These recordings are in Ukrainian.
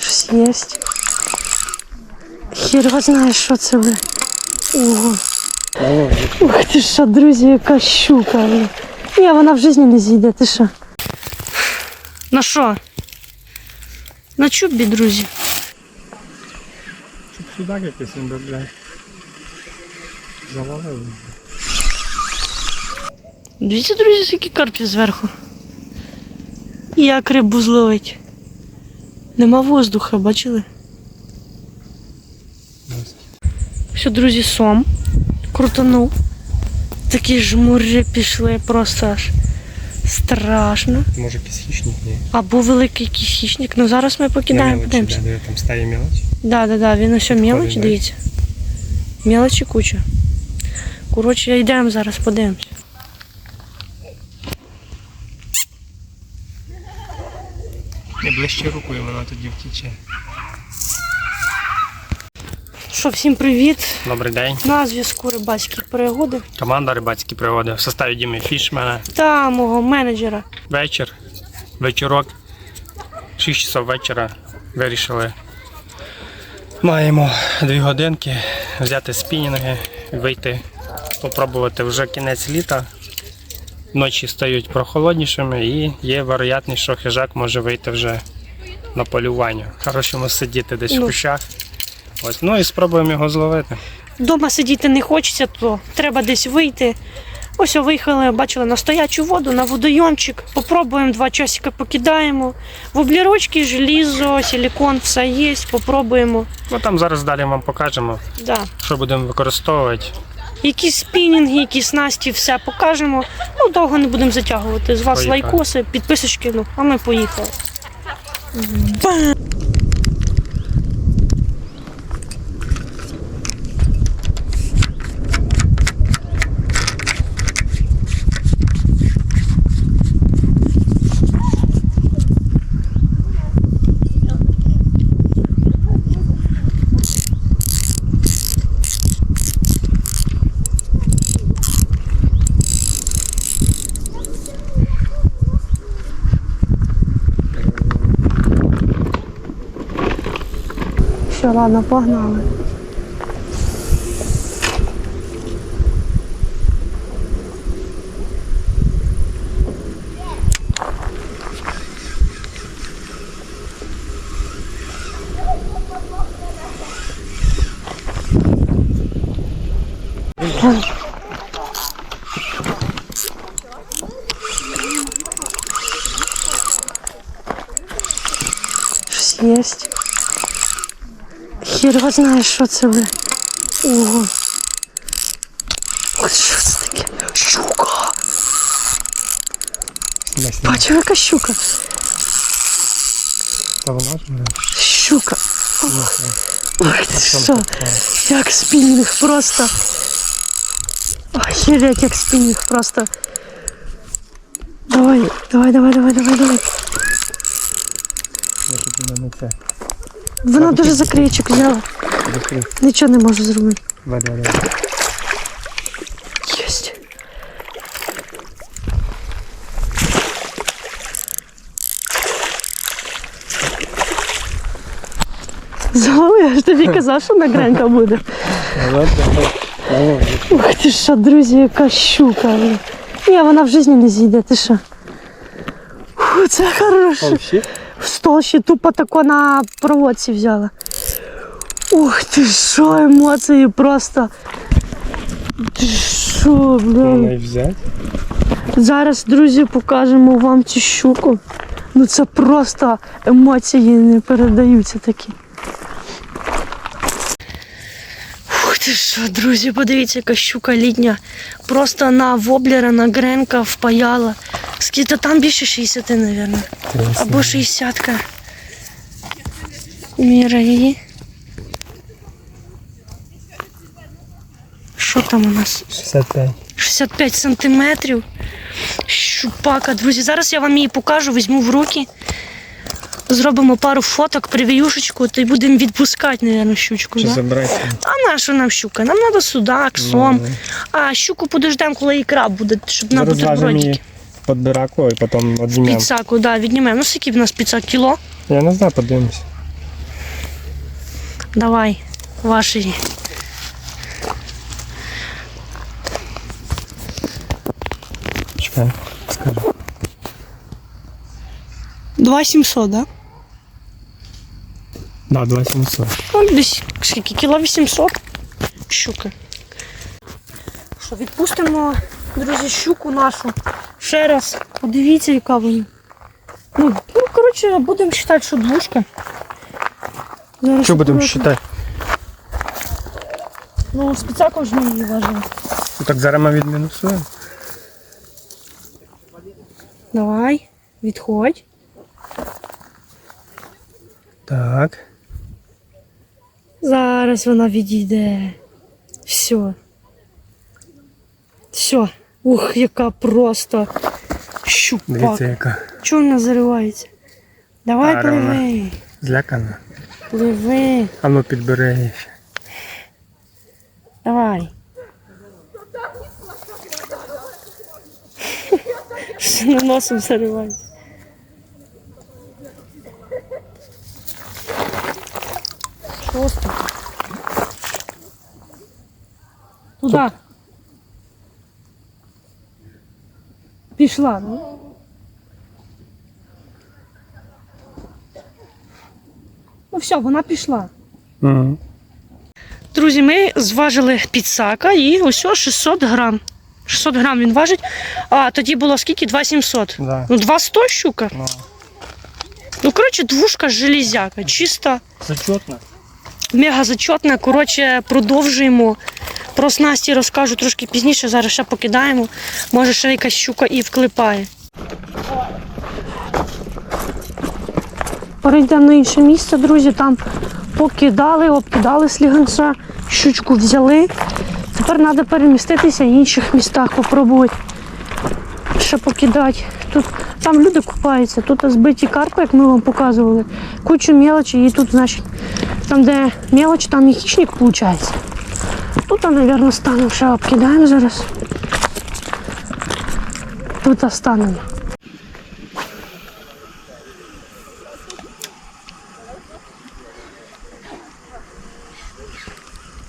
Щось є. Хір його знає, що це ви. Ого. Ух ти що, друзі, яка щука. блін. Ні, вона в житті не зійде, ти що? На що? На чубі, друзі. Судак якийсь він би, блядь. Завалив. Дивіться, друзі, скільки карпів зверху. І як рибу зловить. Нема воздуха, бачили? Все, друзі, сом. Крутанув. Такі жмури пішли просто аж страшно. Може якийсь хищник ні. Або великий якийсь хищник. Ну зараз ми покидаємо, мелочі, подивимося. да, де там стає мелочі. Да, да, да, він усе мелочі, дивіться. Мелочі куча. Коротше, йдемо зараз, подивимось. Не ближче руку і вона тоді втіче. Що, всім привіт. Добрий день. На зв'язку рибацькі перегоди. Команда рибацькі пригоди в составі Діми Фішмена. Та мого менеджера. Вечір, вечірок, 6 часов вечора вирішили. Маємо дві годинки взяти спінінги, вийти, попробувати вже кінець літа. Ночі стають прохолоднішими і є вероятність, що хижак може вийти вже на полювання. Хорошому сидіти десь в Ну. кущах. Ось, ну і спробуємо його зловити. Дома сидіти не хочеться, то треба десь вийти. Ось виїхали, бачили на стоячу воду, на водойомчик. Попробуємо два часика покидаємо. В облірочки, желізо, силікон, все є. Попробуємо. Ну там зараз далі вам покажемо, Да. що будемо використовувати. Якісь спінінги, які снасті, все покажемо. Ну, довго не будемо затягувати. З вас Поїхали. лайкоси, підписочки, ну, а ми поїхали. Все, ладно, погнали. Щось є. Хір його знає, що це ви. Ого. Ось що це таке? Щука! Бачив, яка щука? Та вона ж мене. Щука. Ой, ти що? Як спінінг просто. Охереть, як спінінг просто. Давай, давай, давай, давай, давай, давай. Я тут мене не це. Вона дуже за взяла. Закрив. Нічого не можу зробити. Давай, давай, давай. Єсть. Знову я ж тобі казав, що буде. Давай, давай. Давай. Ух ти що, друзі, яка щука. Ні, вона в житті не зійде, ти що? Фу, це хороше. Овші? В столщі тупо тако на проводці взяла. Ух ти що, емоції просто. Ти що, блін. Зараз, друзі, покажемо вам цю щуку. Ну це просто емоції не передаються такі. Ух ти що, друзі, подивіться, яка щука літня. Просто на воблера, на гренка впаяла. Скільки там більше 60, мабуть. Або 60. Міра її. Що там у нас? 65. 65 сантиметрів. Щупака, друзі. Зараз я вам її покажу, візьму в руки. Зробимо пару фоток, привіюшечку, то й будемо відпускати, мабуть, щучку. Чи Да? А на що нам щука? Нам треба судак, сом. Ну, А щуку подождемо, коли ікра буде, щоб на бутербродики. під бираку і потім однімемо. Піцаку, да, віднімемо. Ну, скільки в нас піца? Кіло? Я не знаю, подивимось. Давай, ваші. Чекай, скажу. 2700, да? Да, 2700. Ну, десь скільки? Кіло 800 щуки. Що, відпустимо, друзі, щуку нашу. Ще раз. Подивіться, яка вона. Ну, ну коротше, будемо вважати, що двушка. Зараз Що будемо вважати? Ну, спецаку ж ми її важили. Ну, Так зараз ми відмінусуємо. Давай, відходь. Так. Зараз вона відійде. Все. Все. Ух, яка просто щупак. Дивіться, яка Чого вона заривається? Давай Гарна. пливи. злякана. Пливи. А ну підбери її. ще. Давай. Все на носом заривається. Просто. Туда. Пішла, ну. Ну все, вона пішла. Угу. Друзі, ми зважили підсака і ось 600 грам. 600 грам він важить. А тоді було скільки? 2700. Да. Ну, 200 щука. Ну, Ну, коротше, двушка железяка. Чиста, зачетно. Мега зачетна. Коротше, продовжуємо. Про снасті розкажу трошки пізніше. Зараз ще покидаємо. Може, ще якась щука і вклипає. Перейдемо на інше місце, друзі. Там покидали, обкидали сліганця, щучку взяли. Тепер треба переміститися в інших містах, попробувати ще покидати. Тут там люди купаються, тут збиті карпи, як ми вам показували. Кучу мелочі, і тут, значить, там, де мелоч, там і хищник виходить. Тут, мабуть, станемо, ще обкидаємо зараз. Тут останемо.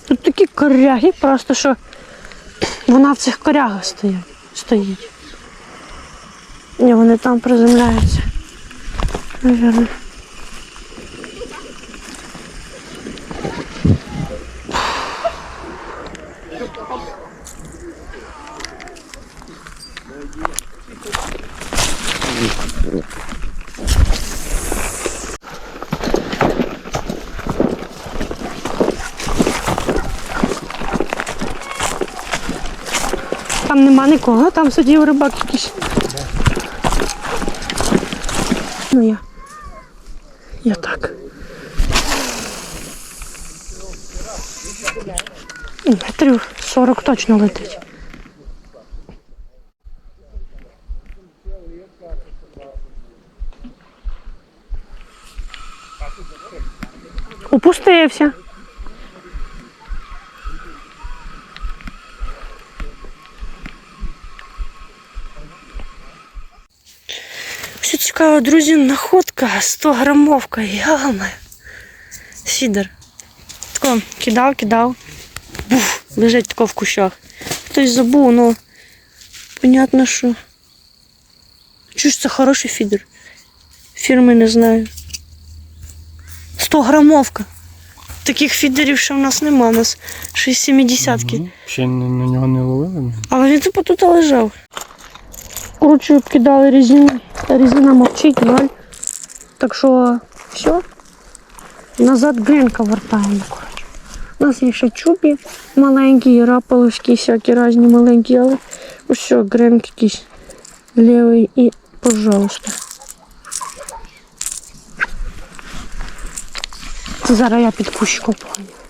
Тут такі коряги, просто що вона в цих корягах стоїть. Ні, вони там приземляються. Наверно. Там нема нікого, там сидів рибак якийсь. Ну я. Я так. Метрів 40 точно летить. Упустився. Все друзі, находка 100 грамовка, яме. Сідер. Тако кидав, кидав. Буф, лежить тако в кущах. Хтось забув, ну понятно, що. Чуєш, це хороший фідер. Фірми не знаю. 100 грамовка. Таких фідерів ще в нас нема, у нас 670-ки. Мгм. Ще на, нього не ловили. Але він тупо тут лежав. Коротше, обкидали резину. Резина мовчить, ноль. Так що все. Назад гринка вертаємо. Коротше. У нас є ще чубі маленькі, рапаловські, всякі різні маленькі, але все, гринк якийсь лівий і пожалуйста. Зараз я під кущиком поганю.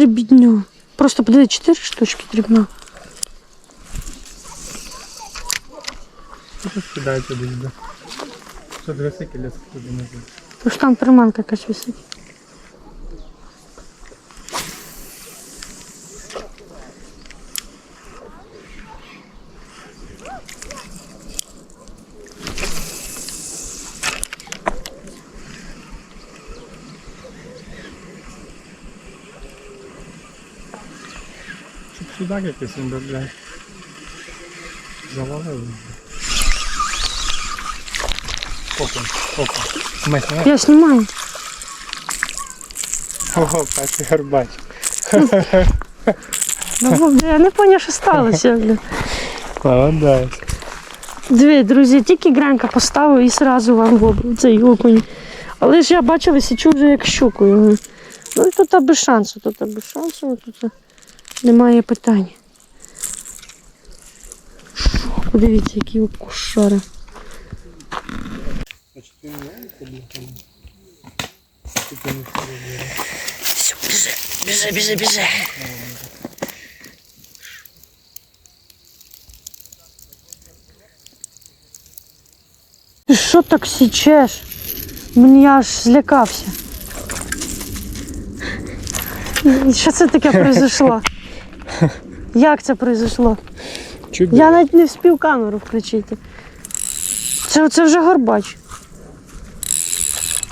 дрібідньо. Просто подиви, чотири штучки дрібно. Кидається десь, да. Що дивися, ліс туди не Тож там приманка якась висить. Щоб судак якийсь він би, блядь. Завалив. Опа, опа. Мать. Я знімаю. Ого, паці гарбач. Ну, бля, я не поняв, що сталося. Бля. Молодець. Диви, друзі, тільки гранка поставив і сразу вам в об- цей окунь. Але ж я бачила, січу вже як щукою. Ну і тут без шансу, тут без шансу, тут немає питань. Шо, подивіться, які окушари. Все, біжи, біжи, біжи, біжи. Ти що так січеш? Мені аж злякався. Що це таке произошло? Як це произошло? Чудо. Я навіть не встиг камеру включити. Це, це вже горбач.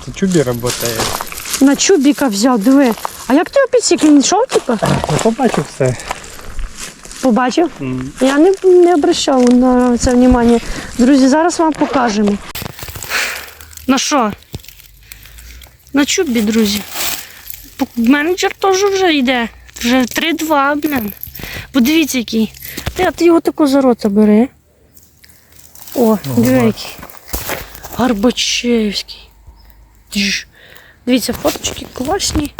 Це чубі працює. На чубіка взяв, диви. А як ти його підсік? Він йшов, типу? Я побачив все. Побачив? Я не, не обращав на це внимання. Друзі, зараз вам покажемо. На що? На чубі, друзі. Менеджер теж вже йде. Вже 3-2, блін. Подивіться, який. Ти, а ти його тако за рота бери. О, диви який. Гарбачевський. Тж. Дивіться, фоточки класні.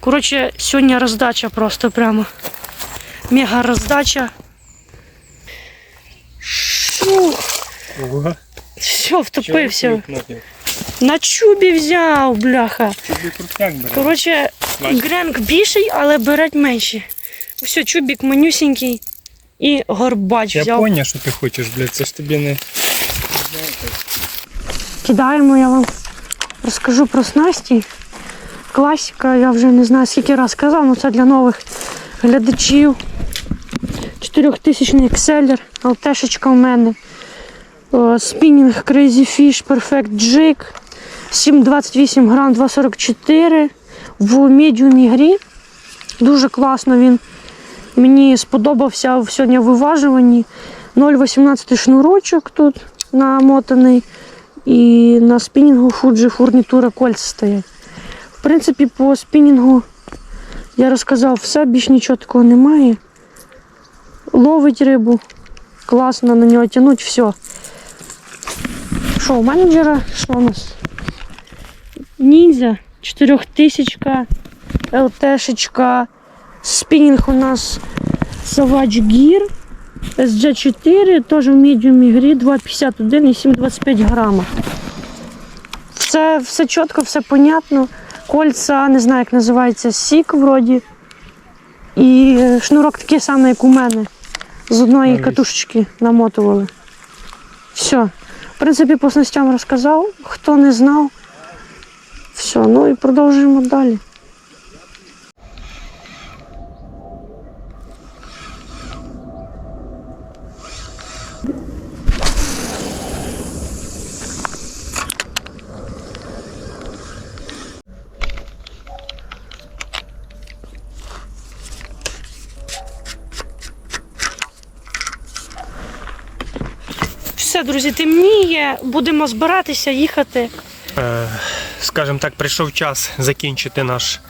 Коротше, сьогодні роздача просто прямо. Мега роздача. Шу, Ого. все, втопився. На чубі взяв, бляха. Коротше, гренк більший, але береть менше. Все, чубік манюсінький і горбач Я поняв, що ти хочеш, блядь, це ж тобі не. Кидаємо, я вам розкажу про снасті. Класика, я вже не знаю скільки раз казав, але це для нових глядачів. 4000 екселер, ЛТшечка в мене. Спінінг Crazy Fish Perfect Jig. 7,28 грам 2,44 в медіумі грі. Дуже класно він. Мені сподобався сьогодні виважуванні. 0,18 шнурочок тут намотаний. І на спінінгу Fuji фурнітура кольця стоять. В принципі, по спінінгу я розказав все, більш нічого такого немає. Ловить рибу, класно на нього тягнуть, все. Що, у менеджера, що у нас? Ніндзя, 4000 ЛТшечка. Спінінг у нас Savage Gear. SG4, теж в медіумі грі 2,51 і 7,25 грама. Все, все чітко, все понятно. Кольця, не знаю, як називається, сік вроді. І е, шнурок такий самий, як у мене. З одної катушечки намотували. Все. В принципі, по снастям розказав. Хто не знав. Все, ну і продовжуємо далі. Все, друзі, темніє, будемо збиратися, їхати. Е, скажімо так, прийшов час закінчити наш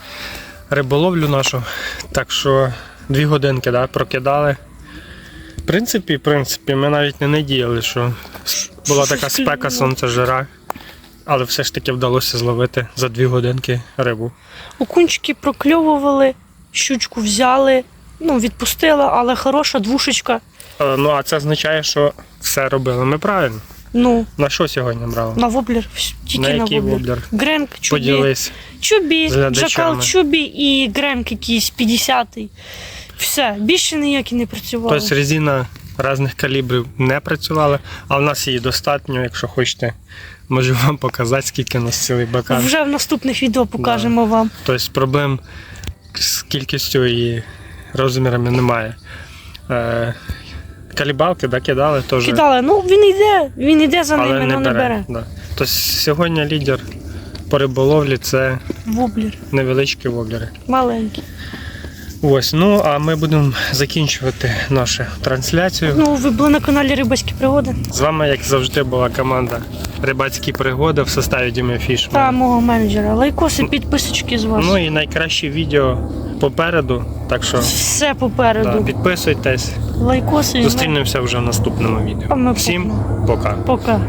риболовлю нашу. Так що дві годинки да, прокидали. В принципі, в принципі, ми навіть не надіяли, що була така спека, сонце жара. Але все ж таки вдалося зловити за дві годинки рибу. Окунчики прокльовували, щучку взяли, ну, відпустила, але хороша двушечка. Е, ну а це означає, що все робили ми правильно. Ну, На що сьогодні брали? на воблер. Тільки На на, який воблер. воблер? Гренк, чубі. Поділись. Чубі, з жакал чубі і гренк якийсь 50-й. Все, більше ніякі не працювали. Тобто резина різних калібрів не працювала, а в нас її достатньо, якщо хочете. Можу вам показати, скільки у нас цілий бакар. Вже в наступних відео покажемо вам. Тобто проблем з кількістю і розмірами немає. Калібалки да, кидали теж. Кидали, ну він йде, він йде за але ними, але бере. не бере. Да. Тобто сьогодні лідер по риболовлі це Воблер, невеличкі воблери. маленький. Ось, ну а ми будемо закінчувати нашу трансляцію. Ну, ви були на каналі Рибацькі пригоди З вами, як завжди, була команда Рибацькі пригоди в составі Діми Фіш. та мого менеджера. Лайкоси, підписочки з вас. Ну і найкраще відео попереду. Так що Все попереду. да, підписуйтесь. Лайкоси. Зустрінемося вже в наступному відео. Всім пока. Пока.